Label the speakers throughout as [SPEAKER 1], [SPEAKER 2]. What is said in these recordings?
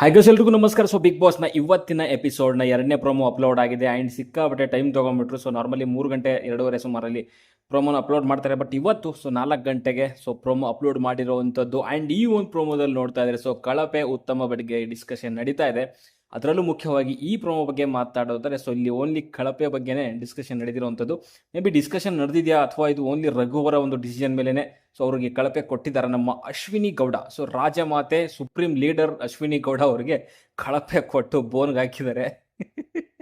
[SPEAKER 1] ಹಾಗೆ ಎಲ್ರಿಗೂ ನಮಸ್ಕಾರ. ಸೊ ಬಿಗ್ ಬಾಸ್ನ ಇವತ್ತಿನ ಎಪಿಸೋಡ್ನ ಎರಡನೇ ಪ್ರೋಮೋ ಅಪ್ಲೋಡ್ ಆಗಿದೆ. ಆ್ಯಂಡ್ ಸಿಕ್ಕಾಪಟ್ಟೆ ಟೈಮ್ ತೊಗೊಂಡ್ಬಿಟ್ರು. ಸೊ ನಾರ್ಮಲಿ ಮೂರು ಗಂಟೆ, ಎರಡೂವರೆ ಸುಮಾರಲ್ಲಿ ಪ್ರೋಮೋನ ಅಪ್ಲೋಡ್ ಮಾಡ್ತಾರೆ. ಬಟ್ ಇವತ್ತು ಸೊ ನಾಲ್ಕು ಗಂಟೆಗೆ ಸೊ ಪ್ರೋಮೋ ಅಪ್ಲೋಡ್ ಮಾಡಿರೋವಂಥದ್ದು. ಆ್ಯಂಡ್ ಈ ಒಂದು ಪ್ರೋಮೋದಲ್ಲಿ ನೋಡ್ತಾ ಇದ್ದಾರೆ ಸೊ ಕಳಪೆ ಉತ್ತಮ ಬಗ್ಗೆ ಡಿಸ್ಕಷನ್ ನಡೀತಾ ಇದೆ. ಅದರಲ್ಲೂ ಮುಖ್ಯವಾಗಿ ಈ ಪ್ರೋಮೋ ಬಗ್ಗೆ ಮಾತಾಡೋದಾದ್ರೆ ಸೊ ಇಲ್ಲಿ ಓನ್ಲಿ ಕಳಪೆ ಬಗ್ಗೆನೇ ಡಿಸ್ಕಷನ್ ನಡೆದಿರುವಂಥದ್ದು. ಮೇ ಬಿ ಡಿಸ್ಕಷನ್ ನಡೆದಿದೆಯಾ ಅಥವಾ ಇದು ಓನ್ಲಿ ರಘುವರ ಒಂದು ಡಿಸಿಷನ್ ಮೇಲೇ ಸೊ ಅವರಿಗೆ ಕಳಪೆ ಕೊಟ್ಟಿದ್ದಾರೆ ನಮ್ಮ ಅಶ್ವಿನಿ ಗೌಡ. ಸೊ ರಾಜಮಾತೆ ಸುಪ್ರೀಂ ಲೀಡರ್ ಅಶ್ವಿನಿ ಗೌಡ ಅವರಿಗೆ ಕಳಪೆ ಕೊಟ್ಟು ಬೋನ್ಗೆ ಹಾಕಿದ್ದಾರೆ.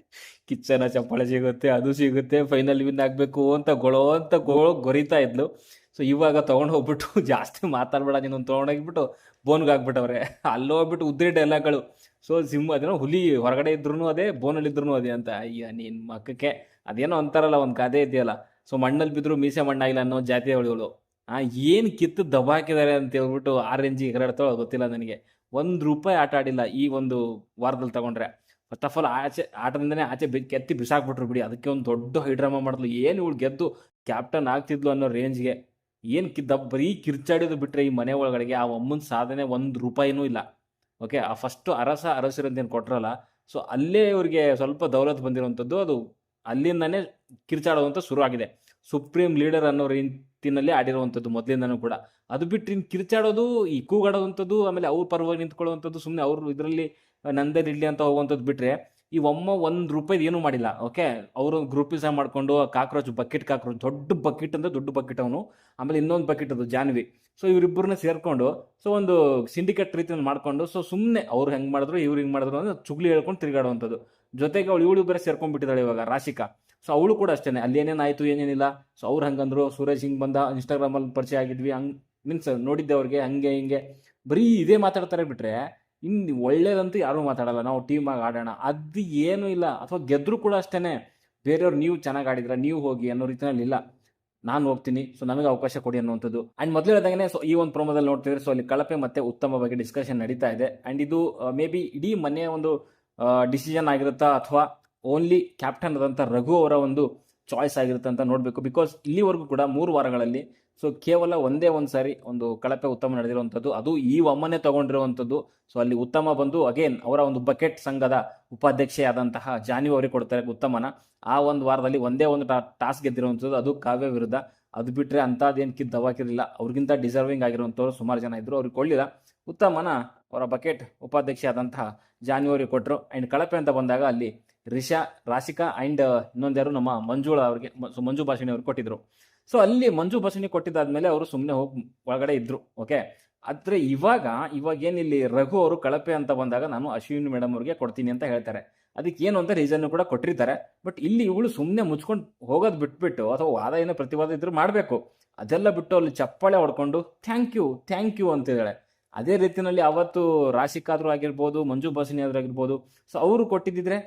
[SPEAKER 1] ಕಿಚ್ಚನ ಚಪ್ಪಾಳೆ ಸಿಗುತ್ತೆ, ಅದು ಸಿಗುತ್ತೆ ಫೈನಲ್ ವಿನ್ ಆಗಬೇಕು ಅಂತ ಗೊಳೋ ಅಂತ ಗೋಳು ಗೊರಿತಾ ಇದ್ಲು. ಸೊ ಇವಾಗ ತೊಗೊಂಡು ಹೋಗ್ಬಿಟ್ಟು ಜಾಸ್ತಿ ಮಾತಾಡ್ಬೇಡ, ನೀನು ತೊಗೊಂಡೋಗ್ಬಿಟ್ಟು ಬೋನ್ಗೆ ಹಾಕ್ಬಿಟ್ಟವ್ರೆ. ಅಲ್ಲಿ ಹೋಗ್ಬಿಟ್ಟು ಉದ್ರಿ ಡೈಲಾಗ್ಗಳು ಸೊ ಸಿಂಹ, ಅದೇನೋ ಹುಲಿ ಹೊರಗಡೆ ಇದ್ರೂ ಅದೇ ಬೋನಲ್ಲಿ ಇದ್ರೂ ಅದೇ ಅಂತ. ಅಯ್ಯ ನಿನ್ನ ಮಕ್ಕಕ್ಕೆ ಅದೇನೋ ಅಂತಾರಲ್ಲ, ಒಂದು ಕಾದೇ ಇದೆಯಲ್ಲ. ಸೊ ಮಣ್ಣಲ್ಲಿ ಬಿದ್ರು ಮೀಸೆ ಮಣ್ಣಾಗಿಲ್ಲ ಅನ್ನೋ ಜಾತಿ ಅವಳಿಗಳು ಆ, ಏನು ಕಿತ್ತು ದಬಾಕಿದ್ದಾರೆ ಅಂತ ಹೇಳ್ಬಿಟ್ಟು ಆ ರೇಂಜಿಗೆ ಎಗರಾಡ್ತಾಳೋ ಗೊತ್ತಿಲ್ಲ ನನಗೆ. ಒಂದು ರೂಪಾಯಿ ಆಟ ಆಡಿಲ್ಲ ಈ ಒಂದು ವಾರದಲ್ಲಿ ತಗೊಂಡ್ರೆ. ಫಸ್ಟ್ ಆಫ್ ಆಲ್ ಆಚೆ, ಆಟದಿಂದನೇ ಆಚೆ ಬಿ, ಕೆತ್ತಿ ಬಿಸಾಕ್ಬಿಟ್ರು ಬಿಡಿ. ಅದಕ್ಕೆ ಒಂದು ದೊಡ್ಡ ಹೈಡ್ರಾಮಾ ಮಾಡಿದ್ಲು. ಏನು ಇವಳು ಗೆದ್ದು ಕ್ಯಾಪ್ಟನ್ ಆಗ್ತಿದ್ಲು ಅನ್ನೋ ರೇಂಜ್ಗೆ ಏನು ಕಿದ್ದ ಬರೀ ಕಿರ್ಚಾಡಿದು ಬಿಟ್ಟರೆ ಈ ಮನೆ ಒಳಗಡೆಗೆ ಆ ಅಮ್ಮನ ಸಾಧನೆ ಒಂದು ರೂಪಾಯಿನೂ ಇಲ್ಲ. ಓಕೆ ಆ ಫಸ್ಟು ಅರಸ ಅರಸಿರಂತೇನು ಕೊಟ್ರಲ್ಲ. ಸೊ ಅಲ್ಲೇ ಇವ್ರಿಗೆ ಸ್ವಲ್ಪ ದೌಲತ್ ಬಂದಿರುವಂಥದ್ದು. ಅದು ಅಲ್ಲಿಂದನೇ ಕಿರ್ಚಾಡೋದಂತ ಶುರು ಆಗಿದೆ ಸುಪ್ರೀಂ ಲೀಡರ್ ಅನ್ನೋ ರೀತಿನಲ್ಲಿ ಆಡಿರುವಂಥದ್ದು ಮೊದಲಿಂದನೂ ಕೂಡ. ಅದು ಬಿಟ್ಟು ಇನ್ನು ಕಿರ್ಚಾಡೋದು, ಈ ಕೂಗಾಡೋವಂಥದ್ದು ಆಮೇಲೆ ಅವ್ರ ಪರವಾಗಿ ನಿಂತ್ಕೊಳ್ಳುವಂಥದ್ದು ಸುಮ್ಮನೆ ಅವರು ಇದರಲ್ಲಿ ನಂದೇ ಇಡ್ಲಿ ಅಂತ ಹೋಗುವಂಥದ್ದು ಬಿಟ್ಟರೆ ಈ ಒಮ್ಮ ಒಂದು ರೂಪಾಯಿ ಏನೂ ಮಾಡಿಲ್ಲ, ಓಕೆ? ಅವರು ಗ್ರೂಪಿಸ ಮಾಡಿಕೊಂಡು ಕಾಕ್ರೋಚ್, ಬಕೆಟ್ ಕಾಕ್ರೋಚ್, ದೊಡ್ಡ ಬಕೆಟ್ ಅಂದರೆ ದೊಡ್ಡ ಬಕೆಟ್ ಅವನು, ಆಮೇಲೆ ಇನ್ನೊಂದು ಬಕೆಟ್ ಅದು ಜಾನ್ವಿ. ಸೊ ಇವರಿಬ್ಬರನ್ನ ಸೇರಿಕೊಂಡು ಸೊ ಒಂದು ಸಿಂಡಿಕೇಟ್ ರೀತಿಯಲ್ಲಿ ಮಾಡ್ಕೊಂಡು ಸೊ ಸುಮ್ಮನೆ ಅವ್ರು ಹೆಂಗೆ ಮಾಡಿದ್ರು, ಇವ್ರು ಹಿಂಗೆ ಮಾಡಿದ್ರು ಅಂದ್ರೆ ಚುಗ್ಲಿ ಹೇಳ್ಕೊಂಡು ತಿರುಗಾಡುವಂಥದ್ದು. ಜೊತೆಗೆ ಅವಳು ಇವಳು ಬೇರೆ ಸೇರ್ಕೊಂಡ್ಬಿಟ್ಟಿದ್ದಾಳೆ ಇವಾಗ, ರಾಶಿಕಾ. ಸೊ ಅವಳು ಕೂಡ ಅಷ್ಟೇ ಅಲ್ಲಿ ಏನೇನಾಯಿತು ಏನೇನಿಲ್ಲ. ಸೊ ಅವ್ರು ಹಂಗಂದ್ರು. ಸೂರಜ್ ಹಿಂಗೆ ಬಂದ. ಇನ್ಸ್ಟಾಗ್ರಾಮಲ್ಲಿ ಪರಿಚಯ ಆಗಿದ್ವಿ. ಹಂಗೆ ಮೀನ್ಸ್ ನೋಡಿದ್ದೆ ಅವ್ರಿಗೆ. ಹಂಗೆ, ಹಿಂಗೆ. ಬರೀ ಇದೇ ಮಾತಾಡ್ತಾರೆ ಬಿಟ್ರೆ ಇನ್ನು ಒಳ್ಳೇದಂತೂ ಯಾರೂ ಮಾತಾಡಲ್ಲ. ನಾವು ಟೀಮಾಗಿ ಆಡೋಣ. ಅದು ಏನೂ ಇಲ್ಲ. ಅಥವಾ ಗೆದ್ದರೂ ಕೂಡ ಅಷ್ಟೇ ಬೇರೆಯವ್ರು ನೀವು ಚೆನ್ನಾಗಿ ಆಡಿದ್ರ, ನೀವು ಹೋಗಿ ಅನ್ನೋ ರೀತಿಯಲ್ಲಿ ಇಲ್ಲ. ನಾನು ಹೋಗ್ತೀನಿ. ಸೊ ನನಗೆ ಅವಕಾಶ ಕೊಡಿ ಅನ್ನುವಂಥದ್ದು. ಆ್ಯಂಡ್ ಮೊದಲು ಹೇಳಿದಾಗೆ ಸೊ ಈ ಒಂದು ಪ್ರೋಮೋದಲ್ಲಿ ನೋಡ್ತಿದ್ರೆ ಸೊ ಅಲ್ಲಿ ಕಳಪೆ ಮತ್ತೆ ಉತ್ತಮ ಬಗ್ಗೆ ಡಿಸ್ಕಷನ್ ನಡೀತಾ ಇದೆ. ಆ್ಯಂಡ್ ಇದು ಮೇ ಬಿ ಇಡೀ ಮನೆಯ ಒಂದು ಡಿಸಿಷನ್ ಆಗಿರುತ್ತಾ? ಅಥವಾ ಓನ್ಲಿ ಕ್ಯಾಪ್ಟನ್ ಆದಂಥ ರಘು ಅವರ ಒಂದು ಚಾಯ್ಸ್ ಆಗಿರುತ್ತೆ ಅಂತ ನೋಡಬೇಕು. ಬಿಕಾಸ್ ಇಲ್ಲಿವರೆಗೂ ಕೂಡ ಮೂರು ವಾರಗಳಲ್ಲಿ ಸೊ ಕೇವಲ ಒಂದೇ ಒಂದು ಸಾರಿ ಒಂದು ಕಳಪೆ ಉತ್ತಮ ನಡೆದಿರುವಂಥದ್ದು ಅದು ಈ ಒಮ್ಮನೆ ತಗೊಂಡಿರುವಂಥದ್ದು ಸೊ ಅಲ್ಲಿ ಉತ್ತಮ ಬಂದು ಅಗೇನ್ ಅವರ ಒಂದು ಬಕೆಟ್ ಸಂಘದ ಉಪಾಧ್ಯಕ್ಷೆಯಾದಂತಹ ಜಾನಿ ಅವರಿಗೆ ಕೊಡ್ತಾರೆ ಉತ್ತಮನ. ಆ ಒಂದು ವಾರದಲ್ಲಿ ಒಂದೇ ಒಂದು ಟಾಸ್ಕ್ ಗೆದ್ದಿರುವಂಥದ್ದು ಅದು ಕಾವ್ಯ ವಿರುದ್ಧ. ಅದು ಬಿಟ್ಟರೆ ಅಂಥದ್ದೇನು ಕಿದ್ದು ಅವ್ರಿಗಿಂತ ಡಿಸರ್ವಿಂಗ್ ಆಗಿರುವಂಥವ್ರು ಸುಮಾರು ಜನ ಇದ್ದರು ಅವ್ರಿಗೆ ಕೊಳ್ಳಿಲ್ಲ ಉತ್ತಮನ ಅವರ ಬಕೆಟ್ ಉಪಾಧ್ಯಕ್ಷೆಯಾದಂತಹ ಜಾನ್ವರಿ ಕೊಟ್ಟರು ಆ್ಯಂಡ್ ಕಳಪೆ ಅಂತ ಬಂದಾಗ ಅಲ್ಲಿ ರಿಷಾ, ರಾಶಿಕಾ ಆ್ಯಂಡ್ ಇನ್ನೊಂದ್ಯಾರು ನಮ್ಮ ಮಂಜುಳ ಅವರಿಗೆ ಮಂಜು ಭಾಷಣಿ ಅವ್ರಿಗೆ ಕೊಟ್ಟಿದ್ರು. ಸೊ ಅಲ್ಲಿ ಮಂಜು ಭಾಷಿಣಿ ಕೊಟ್ಟಿದ್ದಾದ್ಮೇಲೆ ಅವರು ಸುಮ್ಮನೆ ಹೋಗಿ ಒಳಗಡೆ ಇದ್ರು, ಓಕೆ? ಆದರೆ ಇವಾಗ ಇವಾಗ ಏನಿಲ್ಲಿ ರಘು ಅವರು ಕಳಪೆ ಅಂತ ಬಂದಾಗ ನಾನು ಅಶ್ವಿನಿ ಮೇಡಮ್ ಅವ್ರಿಗೆ ಕೊಡ್ತೀನಿ ಅಂತ ಹೇಳ್ತಾರೆ. ಅದಕ್ಕೆ ಏನು ಅಂತ ರೀಸನ್ ಕೂಡ ಕೊಟ್ಟಿರ್ತಾರೆ. ಬಟ್ ಇಲ್ಲಿ ಇವಳು ಸುಮ್ಮನೆ ಮುಚ್ಕೊಂಡು ಹೋಗೋದು ಬಿಟ್ಬಿಟ್ಟು ಅಥವಾ ವಾದ ಏನೋ ಪ್ರತಿವಾದ ಇದ್ರು ಮಾಡಬೇಕು. ಅದೆಲ್ಲ ಬಿಟ್ಟು ಅಲ್ಲಿ ಚಪ್ಪಾಳೆ ಹೊಡ್ಕೊಂಡು ಥ್ಯಾಂಕ್ ಯು ಥ್ಯಾಂಕ್ ಯು ಅಂತಿದ್ದಾಳೆ ಅದೇ ರೀತಿಯಲ್ಲಿ ಅವತ್ತು ರಾಶಿಕಾದ್ರು ಆಗಿರ್ಬೋದು, ಮಂಜು ಬಾಸಿನಿ ಆದ್ರೂ ಆಗಿರ್ಬೋದು ಸೊ ಅವರು ಕೊಟ್ಟಿದ್ದಿದ್ರೆ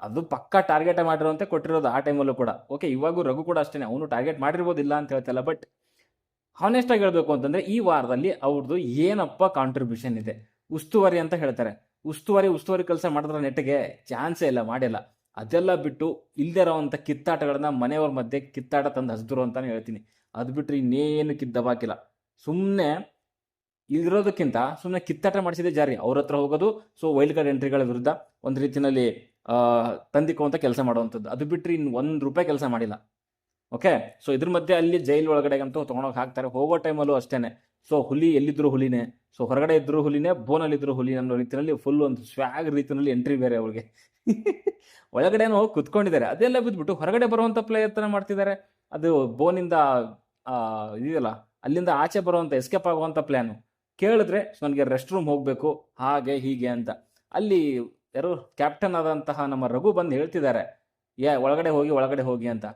[SPEAKER 1] ಅದು ಪಕ್ಕಾ ಟಾರ್ಗೆಟ್ ಮಾಡಿರೋಂತೆ ಕೊಟ್ಟಿರೋದು ಆ ಟೈಮಲ್ಲೂ ಕೂಡ. ಓಕೆ ಇವಾಗೂ ರಘು ಕೂಡ ಅಷ್ಟೇ ಅವನು ಟಾರ್ಗೆಟ್ ಮಾಡಿರ್ಬೋದಿಲ್ಲ ಅಂತ ಹೇಳ್ತಲ್ಲ ಬಟ್ ಹಾನೆಸ್ಟ್ ಆಗಿ ಹೇಳಬೇಕು ಅಂತಂದ್ರೆ ಈ ವಾರದಲ್ಲಿ ಅವ್ರದ್ದು ಏನಪ್ಪ ಕಾಂಟ್ರಿಬ್ಯೂಷನ್ ಇದೆ? ಉಸ್ತುವಾರಿ ಅಂತ ಹೇಳ್ತಾರೆ. ಉಸ್ತುವಾರಿ ಉಸ್ತುವಾರಿ ಕೆಲಸ ಮಾಡಿದ್ರೆ ನೆಟ್ಟಿಗೆ ಚಾನ್ಸೇ ಇಲ್ಲ, ಮಾಡಿಲ್ಲ. ಅದೆಲ್ಲ ಬಿಟ್ಟು ಇಲ್ದೇ ಇರೋವಂಥ ಕಿತ್ತಾಟಗಳನ್ನ ಮನೆಯವ್ರ ಮಧ್ಯೆ ಕಿತ್ತಾಟ ತಂದು ಹಸಿದ್ರು ಅಂತಾನೆ ಹೇಳ್ತೀನಿ. ಅದು ಬಿಟ್ಟರೆ ಇನ್ನೇನು ಕಿದ್ದಬಾಕಿಲ್ಲ ಸುಮ್ಮನೆ ಇರೋದಕ್ಕಿಂತ ಸುಮ್ಮನೆ ಕಿತ್ತಾಟ ಮಾಡಿಸಿದೆ ಜಾರಿ. ಅವ್ರ ಹತ್ರ ಹೋಗೋದು ಸೊ ವೈಲ್ಡ್ ಕಾರ್ಡ್ ಎಂಟ್ರಿಗಳ ವಿರುದ್ಧ ಒಂದು ರೀತಿಯಲ್ಲಿ ತಂದಿಕ್ಕುವಂಥ ಕೆಲಸ ಮಾಡುವಂಥದ್ದು. ಅದು ಬಿಟ್ಟರೆ ಇನ್ನು ಒಂದು ರೂಪಾಯಿ ಕೆಲಸ ಮಾಡಿಲ್ಲ. ಓಕೆ ಸೊ ಇದ್ರ ಮಧ್ಯೆ ಅಲ್ಲಿ ಜೈಲ್ ಒಳಗಡೆಗಂತೂ ತೊಗೊಂಡೋಗಿ ಹಾಕ್ತಾರೆ. ಹೋಗೋ ಟೈಮಲ್ಲೂ ಅಷ್ಟೇ ಸೊ ಹುಲಿ ಎಲ್ಲಿದ್ರು ಹುಲಿನೇ. ಸೊ ಹೊರಗಡೆ ಇದ್ರು ಹುಲಿನೇ, ಬೋನಲ್ಲಿದ್ರು ಹುಲಿ ಅನ್ನೋ ರೀತಿಯಲ್ಲಿ ಫುಲ್ ಒಂದು ಸ್ವ್ಯಾಗ್ ರೀತಿಯಲ್ಲಿ ಎಂಟ್ರಿ ಬೇರೆ ಅವ್ರಿಗೆ ಒಳಗಡೆನೋ ಹೋಗಿ ಕುತ್ಕೊಂಡಿದ್ದಾರೆ. ಅದೆಲ್ಲ ಬಿದ್ದುಬಿಟ್ಟು ಹೊರಗಡೆ ಬರುವಂಥ ಪ್ಲೇಯರ್ ಥರ ಮಾಡ್ತಿದ್ದಾರೆ. ಅದು ಬೋನಿಂದ ಇದೆಯಲ್ಲ, ಅಲ್ಲಿಂದ ಆಚೆ ಬರುವಂಥ ಎಸ್ಕೇಪ್ ಆಗುವಂಥ ಪ್ಲ್ಯಾನು ಕೇಳಿದ್ರೆ ನನಗೆ ರೆಸ್ಟ್ ರೂಮ್ ಹೋಗಬೇಕು, ಹಾಗೆ ಹೀಗೆ ಅಂತ. ಅಲ್ಲಿ ಯಾರು ಕ್ಯಾಪ್ಟನ್ ಆದಂತಹ ನಮ್ಮ ರಘು ಬಂದು ಹೇಳ್ತಿದ್ದಾರೆ, ಯಾ, ಒಳಗಡೆ ಹೋಗಿ ಒಳಗಡೆ ಹೋಗಿ ಅಂತ.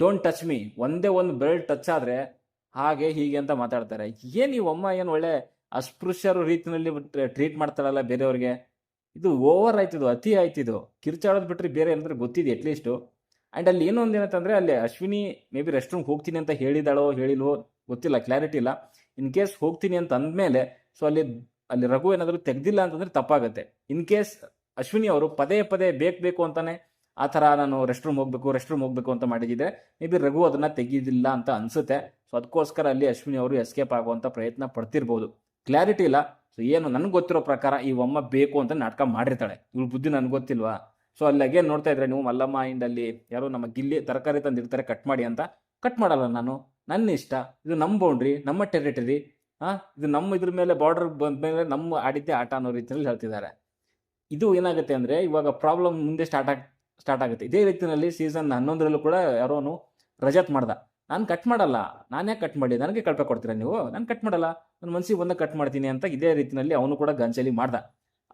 [SPEAKER 1] ಡೋಂಟ್ ಟಚ್ ಮೀ ಒಂದೇ ಒಂದು ಬೆಲ್ಟ್ ಟಚ್ ಆದರೆ ಹಾಗೆ ಹೀಗೆ ಅಂತ ಮಾತಾಡ್ತಾರೆ. ಏನು ಈ ಅಮ್ಮ ಏನು ಒಳ್ಳೆ ಅಸ್ಪೃಶ್ಯರು ರೀತಿಯಲ್ಲಿ ಟ್ರೀಟ್ ಮಾಡ್ತಾರಲ್ಲ ಬೇರೆಯವ್ರಿಗೆ? ಇದು ಓವರ್ ಆಯ್ತಿದು ಅತಿ ಆಯ್ತಿದು ಕಿರ್ಚಾಡೋದು ಬಿಟ್ಟರೆ ಬೇರೆ ಏನಂದ್ರೆ ಗೊತ್ತಿದೆ ಅಟ್ಲೀಸ್ಟು ಆ್ಯಂಡ್ ಅಲ್ಲಿ ಏನೊಂದು ಏನಂತಂದರೆ ಅಲ್ಲಿ Ashwini may be rest room ಹೋಗ್ತೀನಿ ಅಂತ ಹೇಳಿದಾಳೋ, ಹೇಳಿಲ್ವೋ ಗೊತ್ತಿಲ್ಲ ಕ್ಲಾರಿಟಿ ಇಲ್ಲ. ಇನ್ ಕೇಸ್ ಹೋಗ್ತೀನಿ ಅಂತ ಅಂದಮೇಲೆ ಸೊ ಅಲ್ಲಿ ಅಲ್ಲಿ ರಘು ಏನಾದರೂ ತೆಗ್ದಿಲ್ಲ ಅಂತಂದ್ರೆ ತಪ್ಪಾಗುತ್ತೆ. ಇನ್ ಕೇಸ್ ಅಶ್ವಿನಿ ಅವರು ಪದೇ ಪದೇ ಬೇಕು ಬೇಕು ಅಂತಾನೆ, ಆ ಥರ ನಾನು ರೆಸ್ಟ್ ರೂಮ್ ಹೋಗಬೇಕು ರೆಸ್ಟ್ ರೂಮ್ ಹೋಗಬೇಕು ಅಂತ ಮಾಡಿದ್ದೆ ಮೇ ಬಿ ರಘು ಅದನ್ನು ತೆಗೀದಿಲ್ಲ ಅಂತ ಅನಿಸುತ್ತೆ. ಸೊ ಅದಕ್ಕೋಸ್ಕರ ಅಲ್ಲಿ ಅಶ್ವಿನಿ ಅವರು ಎಸ್ಕೇಪ್ ಆಗುವಂಥ ಪ್ರಯತ್ನ ಪಡ್ತಿರ್ಬೋದು. ಕ್ಲಾರಿಟಿ ಇಲ್ಲ. ಸೊ ಏನು ನನಗೆ ಗೊತ್ತಿರೋ ಪ್ರಕಾರ ಈ ಒಮ್ಮ ಬೇಕು ಅಂತ ನಾಟಕ ಮಾಡಿರ್ತಾಳೆ. ಇವ್ರ ಬುದ್ಧಿ ನನಗೆ ಗೊತ್ತಿಲ್ವಾ? ಸೊ ಅಲ್ಲಿ ಅಗೇನ್ ನೋಡ್ತಾ ಇದ್ರೆ, ನೀವು ಮಲ್ಲಮ್ಮ ಇಂಡಲ್ಲಿ ಯಾರೋ ನಮ್ಮ ಗಿಲ್ಲಿ ತರಕಾರಿ ತಂದಿರ್ತಾರೆ ಕಟ್ ಮಾಡಿ ಅಂತ. ಕಟ್ ಮಾಡಲ್ಲ ನಾನು. ನನ್ನ ಇಷ್ಟ. ಇದು ನಮ್ಮ ಬೌಂಡ್ರಿ ನಮ್ಮ ಟೆರಿಟರಿ ಹಾಂ ಇದು ನಮ್ಮ ಇದ್ರ ಮೇಲೆ ಬಾರ್ಡರ್ ಬಂದ ಮೇಲೆ ನಮ್ಮ ಆಡಿದ್ದೆ ಆಟ ಅನ್ನೋ ರೀತಿಯಲ್ಲಿ ಹೇಳ್ತಿದ್ದಾರೆ. ಇದು ಏನಾಗುತ್ತೆ ಅಂದರೆ ಇವಾಗ ಪ್ರಾಬ್ಲಮ್ ಮುಂದೆ ಸ್ಟಾರ್ಟ್ ಆಗಿ ಸ್ಟಾರ್ಟ್ ಆಗುತ್ತೆ. ಇದೇ ರೀತಿಯಲ್ಲಿ ಸೀಸನ್ ಹನ್ನೊಂದರಲ್ಲೂ ಕೂಡ ಯಾರೋನು ರಜತ್ ಮಾಡ್ದ. ನಾನು ಕಟ್ ಮಾಡಲ್ಲ. ನಾನೇ ಕಟ್ ಮಾಡಿ ನನಗೆ ಕಳಪೆ ಕೊಡ್ತೀರಾ ನೀವು? ನಾನು ಕಟ್ ಮಾಡಲ್ಲ. ನನ್ನ ಮನಸ್ಸಿಗೆ ಬಂದಾಗ ಕಟ್ ಮಾಡ್ತೀನಿ ಅಂತ ಇದೇ ರೀತಿಯಲ್ಲಿ ಅವನು ಕೂಡ ಗಂಚಲಿ ಮಾಡ್ದ.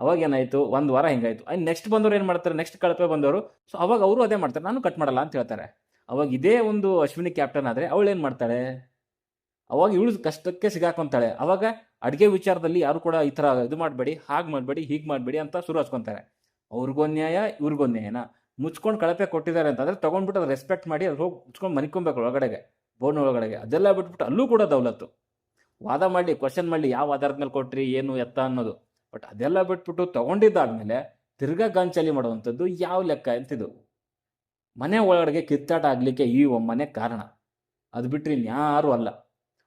[SPEAKER 1] ಅವಾಗ ಏನಾಯಿತು? ಒಂದು ವಾರ ಹಿಂಗಾಯಿತು. ಆಯ್ತು ನೆಕ್ಸ್ಟ್ ಬಂದವರು ಏನು ಮಾಡ್ತಾರೆ? ನೆಕ್ಸ್ಟ್ ಕಳಪೆ ಬಂದವರು. ಸೊ ಅವಾಗ ಅವರು ಅದೇ ಮಾಡ್ತಾರೆ. ನಾನು ಕಟ್ ಮಾಡಲ್ಲ ಅಂತ ಹೇಳ್ತಾರೆ. ಅವಾಗ ಇದೇ ಒಂದು ಅಶ್ವಿನಿ ಕ್ಯಾಪ್ಟನ್ ಆದರೆ ಅವಳು ಏನು ಮಾಡ್ತಾಳೆ? ಅವಾಗ ಇವಳು ಕಷ್ಟಕ್ಕೆ ಸಿಗಾಕೊಂತಾಳೆ. ಅವಾಗ ಅಡುಗೆ ವಿಚಾರದಲ್ಲಿ ಯಾರು ಕೂಡ ಈ ಥರ ಇದು ಮಾಡಬೇಡಿ, ಹಾಗೆ ಮಾಡಬೇಡಿ, ಹೀಗೆ ಮಾಡಬೇಡಿ ಅಂತ ಶುರು ನ್ಯಾಯ ಇವ್ರಿಗೊಂದು ನ್ಯಾಯನ ಮುಚ್ಕೊಂಡು ಕಳಪೆ ಕೊಟ್ಟಿದ್ದಾರೆ ಅಂತಂದರೆ ತೊಗೊಂಡ್ಬಿಟ್ಟು ಅದು ರೆಸ್ಪೆಕ್ಟ್ ಮಾಡಿ ಅದು ಹೋಗಿ ಮುಚ್ಕೊಂಡು ಮನಿಕೊಬೇಕು ಒಳಗಡೆಗೆ, ಬೋರ್ನ ಒಳಗಡೆಗೆ. ಅದೆಲ್ಲ ಬಿಟ್ಬಿಟ್ಟು ಅಲ್ಲೂ ಕೂಡ ದೌಲತ್ತು. ವಾದ ಮಾಡಲಿ ಕ್ವಶನ್ ಮಾಡಲಿ, ಯಾವ ಆಧಾರದ ಮೇಲೆ ಕೊಟ್ರಿ, ಏನು ಎತ್ತ ಅನ್ನೋದು. ಬಟ್ ಅದೆಲ್ಲ ಬಿಟ್ಬಿಟ್ಟು ತಗೊಂಡಿದ್ದಾದ್ಮೇಲೆ ತಿರ್ಗಾ ಗಾಂಚಲಿ ಮಾಡುವಂಥದ್ದು ಯಾವ ಲೆಕ್ಕ ಅಂತಿದು. ಮನೆ ಒಳಗಡೆಗೆ ಕಿತ್ತಾಟ ಆಗಲಿಕ್ಕೆ ಈ ಒಮ್ಮನೆ ಕಾರಣ. ಅದು ಬಿಟ್ಟರೆ ಇನ್ಯಾರೂ ಅಲ್ಲ.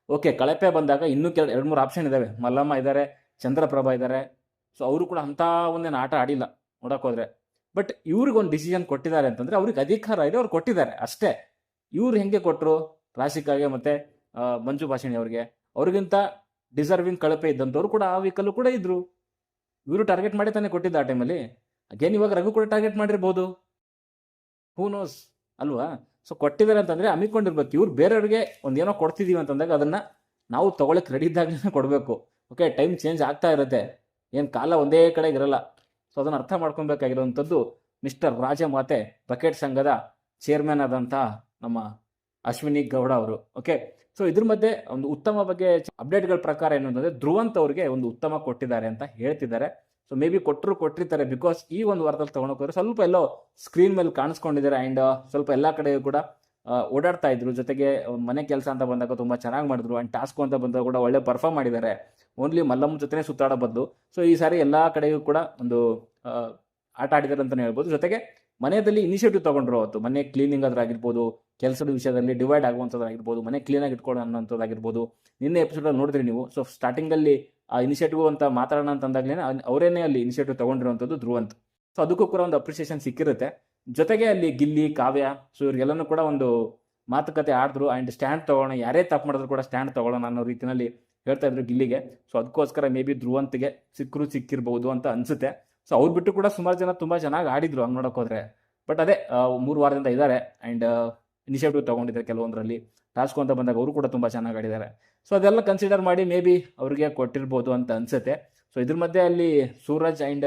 [SPEAKER 1] ಓಕೆ, ಕಳಪೆ ಬಂದಾಗ ಇನ್ನೂ ಕೆಲ, ಎರಡು ಮೂರು ಆಪ್ಷನ್ ಇದ್ದಾವೆ ಮಲ್ಲಮ್ಮ ಇದ್ದಾರೆ ಚಂದ್ರಪ್ರಭಾ ಇದ್ದಾರೆ ಸೊ ಅವರು ಕೂಡ ಅಂಥ ಒಂದೇನು ಆಟ ಆಡಿಲ್ಲ ನೋಡೋಕ್ಕೋದ್ರೆ ಬಟ್ ಇವ್ರಿಗೊಂದು ಡಿಸಿಷನ್ ಕೊಟ್ಟಿದ್ದಾರೆ ಅಂತಂದರೆ ಅವ್ರಿಗೆ ಅಧಿಕಾರ ಇದೆ, ಅವ್ರು ಕೊಟ್ಟಿದ್ದಾರೆ ಅಷ್ಟೇ. ಇವ್ರು ಹೆಂಗೆ ಕೊಟ್ಟರು ರಾಶಿಕಾಗೆ ಮತ್ತು ಮಂಜು ಭಾಷಣಿ ಅವ್ರಿಗೆ. ಅವ್ರಿಗಿಂತ ಡಿಸರ್ವಿಂಗ್ ಕಳಪೆ ಇದ್ದಂಥವ್ರು ಕೂಡ ಆ ವೀಕಲ್ಲೂ ಕೂಡ ಇದ್ದರು ಇವರು ಟಾರ್ಗೆಟ್ ಮಾಡಿ ತಾನೇ ಕೊಟ್ಟಿದ್ದ ಆ ಟೈಮಲ್ಲಿ ಅಗೇನ್ ಇವಾಗ ರಘು ಕೂಡ ಟಾರ್ಗೆಟ್ ಮಾಡಿರ್ಬೋದು. ಹೂ ನೋಸ್ ಅಲ್ವಾ? ಸೊ ಕೊಟ್ಟಿದ್ದಾರೆ ಅಂತಂದ್ರೆ ಹಮ್ಮಿಕೊಂಡಿರ್ಬೇಕು. ಇವ್ರು ಬೇರೆಯವ್ರಿಗೆ ಒಂದೇನೋ ಕೊಡ್ತಿದ್ದೀವಿ ಅಂತಂದಾಗ ಅದನ್ನ ನಾವು ತಗೊಳಕ್ ರೆಡಿ ಇದ್ದಾಗಲೇ ಕೊಡಬೇಕು. ಓಕೆ ಟೈಮ್ ಚೇಂಜ್ ಆಗ್ತಾ ಇರುತ್ತೆ. ಏನು ಕಾಲ ಒಂದೇ ಕಡೆ ಇರಲ್ಲ. ಸೊ ಅದನ್ನು ಅರ್ಥ ಮಾಡ್ಕೊಬೇಕಾಗಿರುವಂಥದ್ದು ಮಿಸ್ಟರ್ ರಾಜಮಾತೆ ಬಕೆಟ್ ಸಂಘದ ಚೇರ್ಮನ್ ಆದಂಥ ನಮ್ಮ ಅಶ್ವಿನಿ ಗೌಡ ಅವರು. ಓಕೆ ಸೊ ಇದ್ರ ಮಧ್ಯೆ ಒಂದು ಉತ್ತಮ ಬಗ್ಗೆ ಅಪ್ಡೇಟ್ಗಳ ಪ್ರಕಾರ ಏನು ಅಂತಂದ್ರೆ ಧ್ರುವಂತ್ ಅವ್ರಿಗೆ ಒಂದು ಉತ್ತಮ ಕೊಟ್ಟಿದ್ದಾರೆ ಅಂತ ಹೇಳ್ತಿದ್ದಾರೆ. ಸೊ ಮೇ ಬಿ ಕೊಟ್ಟರು ಕೊಟ್ಟಿರ್ತಾರೆ ಬಿಕಾಸ್ ಈ ಒಂದು ವಾರದಲ್ಲಿ ತೊಗೊಂಡೋಗ್ರೆ ಸ್ವಲ್ಪ ಎಲ್ಲೋ ಸ್ಕ್ರೀನ್ ಮೇಲೆ ಕಾಣಿಸ್ಕೊಂಡಿದ್ದಾರೆ ಆ್ಯಂಡ್ ಸ್ವಲ್ಪ ಎಲ್ಲ ಕಡೆಯೂ ಕೂಡ ಓಡಾಡ್ತಾ ಇದ್ರು. ಜೊತೆಗೆ ಮನೆ ಕೆಲಸ ಅಂತ ಬಂದಾಗ ತುಂಬ ಚೆನ್ನಾಗಿ ಮಾಡಿದ್ರು ಆ್ಯಂಡ್ ಟಾಸ್ಕ್ ಅಂತ ಬಂದಾಗ ಕೂಡ ಒಳ್ಳೆ ಪರ್ಫಾರ್ಮ್ ಮಾಡಿದ್ದಾರೆ. ಓನ್ಲಿ ಮಲ್ಲಮ್ಮ ಜೊತೆ ಸುತ್ತಾಡೋ ಬದಲು. ಸೊ ಈ ಸಾರಿ ಎಲ್ಲ ಕಡೆಯೂ ಕೂಡ ಒಂದು ಆಟ ಆಡಿದ್ದಾರೆ ಅಂತಲೇ ಹೇಳ್ಬೋದು. ಜೊತೆಗೆ ಮನೆಯಲ್ಲಿ ಇನಿಷಿಯೇಟಿವ್ ತೊಗೊಂಡ್ರು ಅವತ್ತು. ಮನೆ ಕ್ಲೀನಿಂಗ್ ಅದ್ರಾಗಿರ್ಬೋದು ಕೆಲಸದ ವಿಷಯದಲ್ಲಿ ಡಿವೈಡ್ ಆಗುವಂಥದ್ದಾಗಿರ್ಬೋದು, ಮನೆ ಕ್ಲೀನಾಗಿ ಇಟ್ಕೊಳ್ಳೋ ಅನ್ನೋಂಥದ್ದಾಗಿರ್ಬೋದು ನಿನ್ನೆ ಎಪಿಸೋಡಲ್ಲಿ ನೋಡಿದ್ರಿ ನೀವು. ಸೊ ಸ್ಟಾರ್ಟಿಂಗಲ್ಲಿ ಆ ಇನಿಷಿಯೇಟಿವ್ ಅಂತ ಮಾತಾಡೋಣ ಅಂತಂದಾಗಲೇ ಅವರೇನೇ ಅಲ್ಲಿ ಇನಿಷಿಯೇಟಿವ್ ತಗೊಂಡಿರುವಂಥದ್ದು ಧ್ರುವಂತ್ ಸೊ ಅದಕ್ಕೂ ಕೂಡ ಒಂದು ಅಪ್ರಿಸಿಯೇಷನ್ ಸಿಕ್ಕಿರುತ್ತೆ. ಜೊತೆಗೆ ಅಲ್ಲಿ ಗಿಲ್ಲಿ, ಕಾವ್ಯ ಸೊ ಇವ್ರಿಗೆಲ್ಲನೂ ಕೂಡ ಒಂದು ಮಾತುಕತೆ ಆಡಿದ್ರು. ಆ್ಯಂಡ್ ಸ್ಟ್ಯಾಂಡ್ ತಗೊಳ್ಳೋಣ, ಯಾರೇ ತಪ್ಪು ಮಾಡಿದ್ರು ಕೂಡ ಸ್ಟ್ಯಾಂಡ್ ತಗೊಳ್ಳೋಣ ಅನ್ನೋ ರೀತಿಯಲ್ಲಿ ಹೇಳ್ತಾ ಇದ್ರು ಗಿಲ್ಲಿಗೆ. ಸೊ ಅದಕ್ಕೋಸ್ಕರ ಮೇ ಬಿ ಧ್ರುವಂತಿಗೆ ಸಿಕ್ಕರು ಸಿಕ್ಕಿರ್ಬೋದು ಅಂತ ಅನ್ಸುತ್ತೆ. ಸೊ ಅವ್ರು ಬಿಟ್ಟು ಕೂಡ ಸುಮಾರು ಜನ ತುಂಬ ಚೆನ್ನಾಗಿ ಆಡಿದ್ರು ಹಂಗೆ ನೋಡೋಕೆ ಬಟ್ ಅದೇ ಮೂರು ವಾರದಿಂದ ಇದ್ದಾರೆ ಆ್ಯಂಡ್ ಇನಿಷಿಯೇಟಿವ್ ತಗೊಂಡಿದ್ದಾರೆ ಕೆಲವೊಂದರಲ್ಲಿ. ಟಾಸ್ಕ್ ಅಂತ ಬಂದಾಗ ಅವರು ಕೂಡ ತುಂಬ ಚೆನ್ನಾಗಿ ಆಡಿದ್ದಾರೆ. ಸೊ ಅದೆಲ್ಲ ಕನ್ಸಿಡರ್ ಮಾಡಿ ಮೇ ಬಿ ಅವ್ರಿಗೆ ಕೊಟ್ಟಿರ್ಬೋದು ಅಂತ ಅನ್ಸುತ್ತೆ. ಸೊ ಇದ್ರ ಮಧ್ಯೆ ಅಲ್ಲಿ ಸೂರಜ್ ಆ್ಯಂಡ್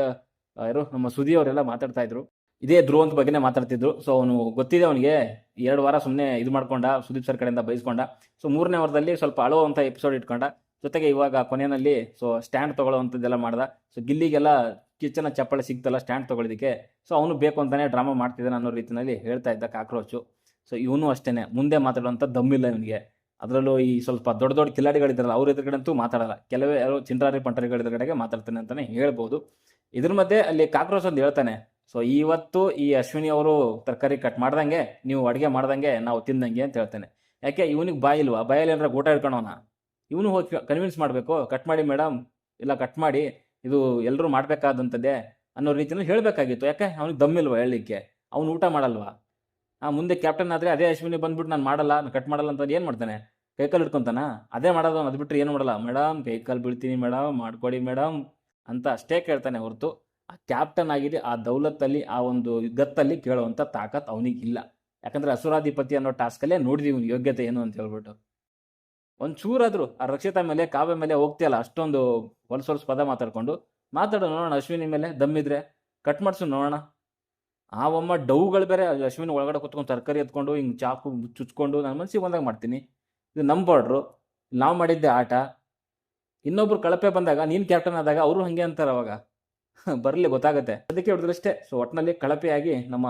[SPEAKER 1] ಯಾರು ನಮ್ಮ ಸುದಿ ಅವರೆಲ್ಲ ಮಾತಾಡ್ತಾ ಇದ್ರು. ಇದೇ ಅಂತ ಬಗ್ಗೆನೇ ಮಾತಾಡ್ತಿದ್ರು. ಸೊ ಅವನು ಗೊತ್ತಿದೆ ಅವನಿಗೆ, ಎರಡು ವಾರ ಸುಮ್ಮನೆ ಇದು ಮಾಡ್ಕೊಂಡ, ಸುದೀಪ್ ಸರ್ ಕಡೆಯಿಂದ ಬಯಸ್ಕೊಂಡ ಸೊ ಮೂರನೇ ವಾರದಲ್ಲಿ ಸ್ವಲ್ಪ ಅಳುವಂಥ ಎಪಿಸೋಡ್ ಇಟ್ಕೊಂಡ. ಜೊತೆಗೆ ಇವಾಗ ಕೊನೆಯಲ್ಲಿ ಸೊ ಸ್ಟ್ಯಾಂಡ್ ತೊಗೊಳ್ಳೋವಂಥದ್ದೆಲ್ಲ ಮಾಡ್ದ. ಸೊ ಗಿಲ್ಲಿಗೆಲ್ಲ ಕಿಚ್ಚನ ಚಪ್ಪಳೆ ಸಿಗ್ತಲ್ಲ ಸ್ಟ್ಯಾಂಡ್ ತೊಗೊಳ್ಳೋದಕ್ಕೆ. ಸೊ ಅವನು ಬೇಕು ಅಂತಾನೆ ಡ್ರಾಮಾ ಮಾಡ್ತಿದ್ದಾನೆ ಅನ್ನೋ ರೀತಿಯಲ್ಲಿ ಹೇಳ್ತಾ ಇದ್ದ ಕಾಕ್ರೋಚು. ಸೊ ಇವನು ಅಷ್ಟೇನೆ. ಮುಂದೆ ಮಾತಾಡುವಂಥ ದಮ್ಮಿಲ್ಲ ಇವನಿಗೆ. ಅದರಲ್ಲೂ ಈ ಸ್ವಲ್ಪ ದೊಡ್ಡ ದೊಡ್ಡ ಕಿಲಾಡಿಗಳಿದ್ದಾರಲ್ಲ, ಅವ್ರ ಎದುರುಗಡೆ ಅಂತೂ ಮಾತಾಡಲ್ಲ. ಕೆಲವೇ ಯಾರು ಚಿಂದ್ರಾರಿ ಪಂಟರಿಗಳ ಎದುರುಗಡೆಗೆ ಮಾತಾಡ್ತಾನೆ ಅಂತಾನೆ ಹೇಳ್ಬೋದು. ಇದ್ರ ಮಧ್ಯೆ ಅಲ್ಲಿ ಕಾಕ್ರೋಚ್ ಒಂದು ಹೇಳ್ತಾನೆ, ಸೊ ಇವತ್ತು ಈ ಅಶ್ವಿನಿ ಅವರು ತರಕಾರಿ ಕಟ್ ಮಾಡ್ದಂಗೆ, ನೀವು ಅಡುಗೆ ಮಾಡ್ದಂಗೆ, ನಾವು ತಿಂದಂಗೆ, ಅಂತ ಹೇಳ್ತಾನೆ. ಯಾಕೆ? ಇವನಿಗೆ ಬಾಯಿಲ್ವಾ ಬಾಯಲ್ಲಿ ಏನಾರ ಊಟ ಹಿಡ್ಕೊಳೋನ? ಇವನು ಹೋಗಿ ಕನ್ವಿನ್ಸ್ ಮಾಡಬೇಕು ಕಟ್ ಮಾಡಿ ಮೇಡಮ್ ಇಲ್ಲ ಕಟ್ ಮಾಡಿ, ಇದು ಎಲ್ಲರೂ ಮಾಡಬೇಕಾದಂಥದ್ದೇ ಅನ್ನೋ ರೀತಿಯಲ್ಲಿ ಹೇಳಬೇಕಾಗಿತ್ತು. ಯಾಕೆ? ಅವ್ನಿಗೆ ದಮ್ಮಿಲ್ವಾ ಹೇಳಲಿಕ್ಕೆ? ಅವ್ನು ಊಟ ಮಾಡಲ್ವಾ? ಆ ಮುಂದೆ ಕ್ಯಾಪ್ಟನ್ ಆದರೆ ಅದೇ ಅಶ್ವಿನಿ ಬಂದ್ಬಿಟ್ಟು ನಾನು ಮಾಡಲ್ಲ, ನಾನು ಕಟ್ ಮಾಡಲ್ಲ ಅಂತ ಏನು ಮಾಡ್ತಾನೆ? ಕೈಕಾಲು ಹಿಡ್ಕೊಂತಾನ? ಅದೇ ಮಾಡೋದು ಅದು ಬಿಟ್ಟರೆ ಏನು ಮಾಡಲ್ಲ. ಮೇಡಮ್ ಕೈಕಾಲು ಬೀಳ್ತೀನಿ ಮೇಡಮ್ ಮಾಡ್ಕೊಡಿ ಮೇಡಮ್ ಅಂತ ಅಷ್ಟೇ ಕೇಳ್ತಾನೆ ಹೊರತು. ಆ ಕ್ಯಾಪ್ಟನ್ ಆಗಿದೆ ಆ ದೌಲತ್ತಲ್ಲಿ, ಆ ಒಂದು ಗತ್ತಲ್ಲಿ ಕೇಳುವಂಥ ತಾಕತ್ ಅವನಿಗಿಲ್ಲ. ಯಾಕಂದ್ರೆ ಅಸುರಾಧಿಪತಿ ಅನ್ನೋ ಟಾಸ್ಕಲ್ಲೇ ನೋಡಿದೀವಿ ಇವ್ನ ಯೋಗ್ಯತೆ ಏನು ಅಂತ ಹೇಳ್ಬಿಟ್ಟು. ಒಂದು ಚೂರಾದ್ರು ಆ ರಕ್ಷಿತಾ ಮೇಲೆ, ಕಾವ್ಯ ಮೇಲೆ ಹೋಗ್ತಿಯಲ್ಲ ಅಷ್ಟೊಂದು ಹೊಲಸು ಹೊಲಸು ಪದ ಮಾತಾಡ್ಕೊಂಡು ಮಾತಾಡೋಣ ನೋಡೋಣ ಅಶ್ವಿನಿ ಮೇಲೆ ದಮ್ಮಿದ್ರೆ ಕಟ್ ಮಾಡ್ಸು ನೋಡೋಣ. ಆ ಒಮ್ಮ ಡೌಗಳು ಬೇರೆ ಅಶ್ವಿನಿ ಒಳಗಡೆ ಕುತ್ಕೊಂಡು ತರಕಾರಿ ಎತ್ಕೊಂಡು, ಹಿಂಗೆ ಚಾಕು ಚುಚ್ಕೊಂಡು ನನ್ನ ಮನಸ್ಸಿಗೆ ಬಂದಾಗ ಮಾಡ್ತೀನಿ. ಇದು ನಮ್ಮ ಬಾರ್ಡ್ರು ನಾವು ಮಾಡಿದ್ದೆ ಆಟ. ಇನ್ನೊಬ್ರು ಕಳಪೆ ಬಂದಾಗ, ನೀನು ಕ್ಯಾಪ್ಟನ್ ಆದಾಗ ಅವರು ಹಂಗೆ ಅಂತಾರೆ ಅವಾಗ. ಬರಲಿ, ಗೊತ್ತಾಗುತ್ತೆ. ಅದಕ್ಕೆ ಹೇಳಿದ್ರಷ್ಟೇ ಸೊ ಒಟ್ಟಿನಲ್ಲಿ ಕಳಪೆಯಾಗಿ ನಮ್ಮ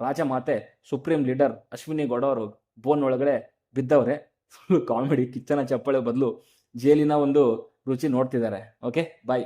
[SPEAKER 1] ರಾಜ ಮಾತೆ, ಸುಪ್ರೀಂ ಲೀಡರ್ ಅಶ್ವಿನಿ ಗೌಡ ಅವರು ಬೋನ್ ಒಳಗಡೆ ಬಿದ್ದವ್ರೆ. ಫುಲ್ ಕಾಮಿಡಿ ಕಿಚ್ಚನ ಚಪ್ಪಳೆ ಬದಲು ಜೇಲಿನ ಒಂದು ರುಚಿ ನೋಡ್ತಿದ್ದಾರೆ. Okay bye